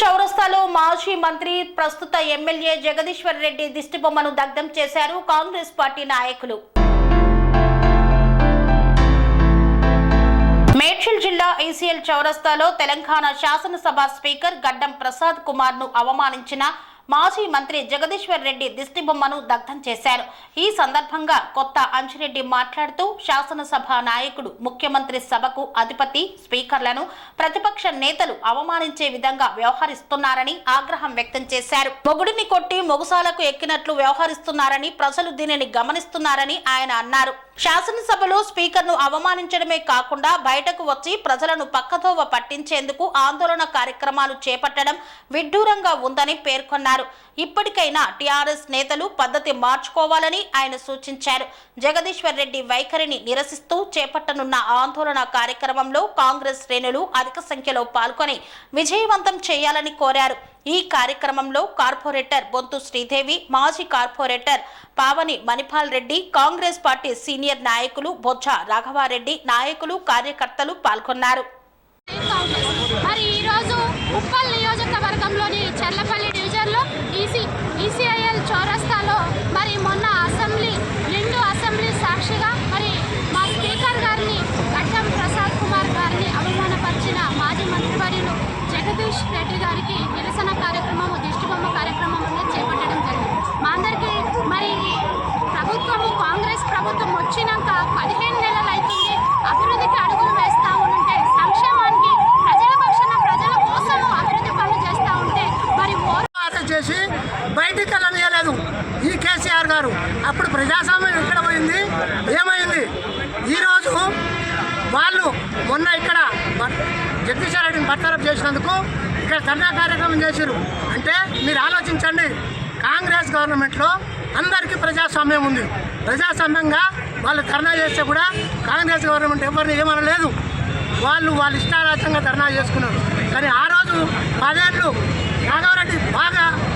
చౌరస్తాలో మాజీ మంత్రి ప్రస్తుత ఎమ్మెల్యే జగదీశ్వర్ రెడ్డి దిష్టిబొమ్మను దగ్ధం చేశారు కాంగ్రెస్ పార్టీ నాయకులు. మేడ్చల్ జిల్లా ఈసీఎల్ చౌరస్తాలో తెలంగాణ శాసనసభ స్పీకర్ గడ్డం ప్రసాద్ కుమార్ను అవమానించిన మాజీ మంత్రి జగదీశ్వర్ రెడ్డి దిష్టిబొమ్మను దగ్ధం చేశారు. ఈ సందర్భంగా కొత్త అంచిరెడ్డి మాట్లాడుతూ శాసనసభ నాయకుడు ముఖ్యమంత్రి సభకు అధిపతి స్పీకర్లను ప్రతిపక్ష నేతలు అవమానించే విధంగా వ్యవహరిస్తున్నారని ఆగ్రహం వ్యక్తం చేశారు. మొగుడిని కొట్టి మొగుసాలకు ఎక్కినట్లు వ్యవహరిస్తున్నారని ప్రజలు దీనిని గమనిస్తున్నారని ఆయన అన్నారు. శాసనసభలో స్పీకర్ను అవమానించడమే కాకుండా బయటకు వచ్చి ప్రజలను పక్కతోవ పట్టించేందుకు ఆందోళన కార్యక్రమాలు చేపట్టడం విడ్డూరంగా ఉందని పేర్కొన్నారు. ఇప్పటికైనా టీఆర్ఎస్ నేతలు పద్ధతి మార్చుకోవాలని ఆయన సూచించారు. జగదీశ్వర్ రెడ్డి వైఖరిని నిరసిస్తూ చేపట్టనున్న ఆందోళన కార్యక్రమంలో కాంగ్రెస్ శ్రేణులు అధిక సంఖ్యలో పాల్గొని విజయవంతం చేయాలని కోరారు. ఈ కార్యక్రమంలో కార్పొరేటర్ బొంతు శ్రీదేవి మాజీ corporator Pavani Manipal Reddy Congress party senior నాయకులు బొజ్జ రాఘవారెడ్డి నాయకులు కార్యకర్తలు పాల్గొన్నారు. మరి ఈరోజు ఉప్పల్ నియోజకవర్గంలోని చెర్లపల్లి డివిజన్లో ఈసీ ఈసీఐఎల్ చౌరస్తాలో బయటికి వెళ్ళనియలేదు ఈ కేసీఆర్ గారు. అప్పుడు ప్రజాస్వామ్యం ఎక్కడ పోయింది? ఏమైంది? ఈరోజు వాళ్ళు మొన్న ఇక్కడ బ- జగదీశ్వర రెడ్డిని బర్తరఫ్ చేసినందుకు ఇక్కడ ధర్నా కార్యక్రమం చేశారు అంటే మీరు ఆలోచించండి. కాంగ్రెస్ గవర్నమెంట్లో అందరికీ ప్రజాస్వామ్యం ఉంది. ప్రజాస్వామ్యంగా వాళ్ళు ధర్నా చేస్తే కూడా కాంగ్రెస్ గవర్నమెంట్ ఎవరిని ఏమనలేదు. వాళ్ళు వాళ్ళ ఇష్టారాజ్యంగా ధర్నా చేసుకున్నారు. కానీ ఆ రోజు పదేళ్ళు రాఘవరెడ్డి బాగా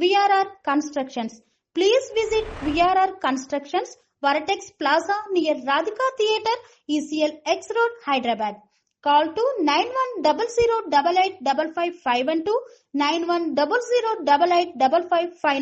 VRR Constructions. Please visit VRR Constructions, Varatex Plaza near Radhika Theatre, ECL X Road, Hyderabad. Call to 9100 885512 9100